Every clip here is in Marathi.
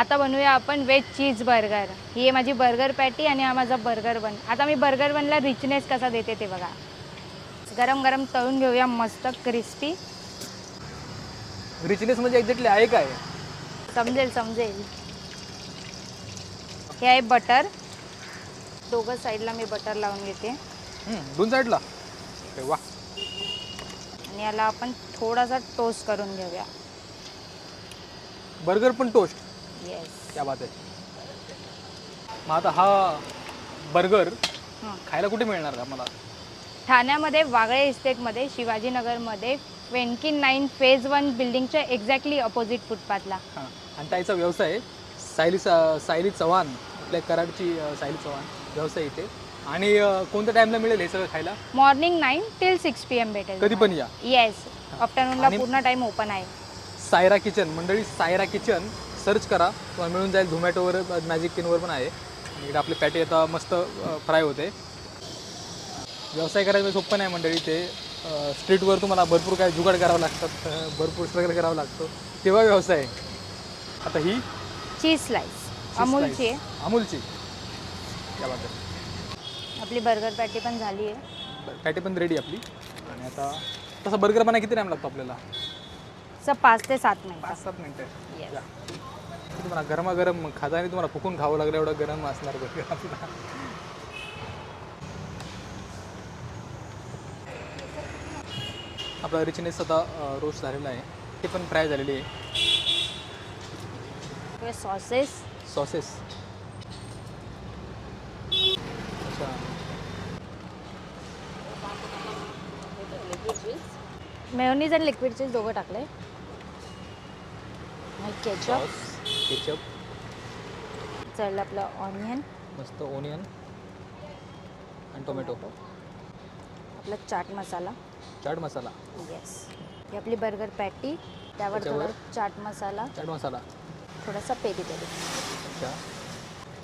आता बनवूया आपण व्हेज चीज बर्गर ही आहे माझी बर्गर पॅटी आणि हा माझा बर्गर बन आता मी बर्गर बनला रिचनेस कसा देते ते बघा. गरम गरम तळून घेऊया मस्त क्रिस्पी रिचनेस म्हणजे एक्झॅक्टली आहे काय? समजेल समजेल. हे आहे बटर दोघं साईडला मी बटर लावून घेते. दोन साईडला वा. आणि याला आपण थोडासा टोस्ट करून घेऊया. बर्गर पण टोस्ट येस क्या बात आहे. मग आता हा बर्गर हां. खायला कुठे मिळणार का मला? ठाण्यामध्ये वागळे इस्टेटमध्ये शिवाजीनगरमध्ये ट्वेंटी नाईन फेज वन बिल्डिंगच्या एक्झॅक्टली अपोजिट फुटपाथला. हां. आणि त्याचा व्यवसाय आहे. सायली सा- सायली चव्हाण आपल्या कराडची अं, सायली चव्हाण व्यवसाय इथे. आणि अं, कोणत्या टाईमला मिळेल हे सगळं खायला? Morning nine till six P M भेटेल कधी पण या. येस आफ्टरनूनला आणि- पूर्ण टाईम ओपन आहे. सायरा किचन मंडळी सायरा किचन सर्च करा तुम्हाला मिळून जाईल. झोमॅटोवर मॅजिक किनवर पण आहे. आणि इकडे आपले पॅटी आता मस्त फ्राय होते. व्यवसाय करायचं सोपं नाही मंडळी ते. स्ट्रीटवर तुम्हाला भरपूर काय जुगाड करावं लागतात भरपूर स्ट्रगल करावं लागतं. तेव्हा व्यवसाय? आहे. आता ही? चीज स्लाइस अमूलची आहे. अमूलची? आहे. आपली बर्गर पॅटी पण झाली आहे. पॅटी पण रेडी आपली. आणि आता तसा बर्गर बनाय किती टाईम लागतो आपल्याला? सर पाच ते सात मिनिट. पाच सात मिनटं. तुम्हाला गरमागरम खाताना तुम्हाला फुकून खावं लागलं एवढं गरम असणार बर्गर आपला आपला रिचनेस आता रोस्ट झालेला आहे. ते पण फ्राय झालेली आहे. सॉसेस सॉसेस अच्छा. मेयोनीज आणि लिक्विड चीज दोघं टाकले केचप केचप चढलं आपलं ऑनियन मस्त ओनियन आणि टोमॅटो आपला चाट मसाला. चाट मसाला. येस ही आपली बर्गर पॅटी त्यावर? थोडा चाट मसाला. चाट मसाला. थोडासा पेरी पेरी. अच्छा.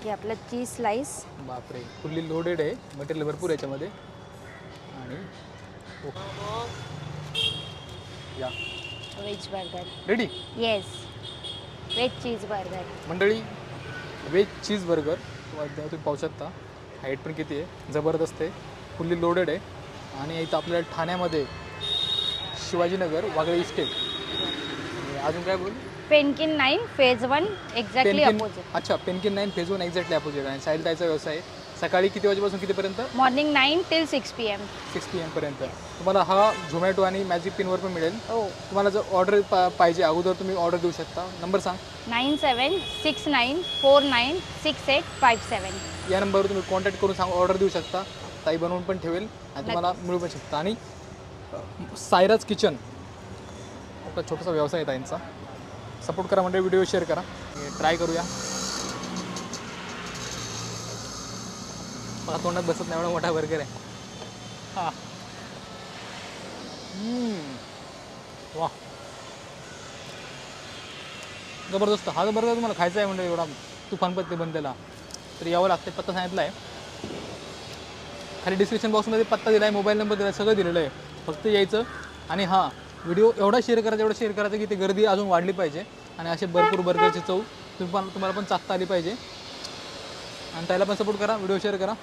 हे आपलं चीज स्लाइस बापरे फुल्ली लोडेड आहे. मटेरियल भरपूर आहे याच्यामध्ये. आणि. या. Veg burger ready yes veg cheese burger. मंडळी व्हेज चीज बर्गर तुम्ही पाहू शकता हाईट पण किती आहे जबरदस्त आहे फुल्ली लोडेड आहे. आणि इथं आपल्याला ठाण्यामध्ये शिवाजीनगर वागळे इस्टेट आणि अजून काय बोल? पेनकिन नाईन फेज वन एक्झॅक्टली पेनकिन अपोजिट अच्छा पेनकिन nine phase one exactly opposite आणि साईल ताईचा व्यवसाय आहे. सकाळी किती वाजेपासून कितीपर्यंत? Morning nine till six P M. Six P एमपर्यंत तुम्हाला हा झोमॅटो आणि मॅजिक पिनवर पण मिळेल. हो. तुम्हाला जर ऑर्डर पा पाहिजे अगोदर तुम्ही ऑर्डर देऊ शकता. नंबर सांग. Nine seven six nine four nine six eight five seven. या नंबरवर तुम्ही कॉन्टॅक्ट करून सांग ऑर्डर देऊ शकता. ताई बनवून पण ठेवेल आणि तुम्हाला मिळू पण शकता. आणि अ, सायराज किचन आपला छोटासा व्यवसाय आहे ताईंचा. सपोर्ट करा म्हणजे व्हिडिओ शेअर करा. ट्राय करूया. मला तोंडात बसत नाही एवढा मोठा बर्गर आहे. हा. हम्म. वा. जबरदस्त. हा जो बर्गर तुम्हाला खायचा आहे म्हणजे एवढा तुफान पत्ते बनलेला तर यावं लागते पत्ता सांगितला आहे खाली डिस्क्रिप्शन बॉक्समध्ये पत्ता दिला आहे मोबाईल नंबर दिला आहे सगळं दिलेलं आहे फक्त यायचं. आणि हां व्हिडिओ एवढा शेअर करायचा एवढा शेअर करायचा की ती गर्दी अजून वाढली पाहिजे. आणि असे भरपूर बर्गरची चव तुम्ही पण तुम्हाला पण चाकता आली पाहिजे. आणि त्याला पण सपोर्ट करा व्हिडिओ शेअर करा.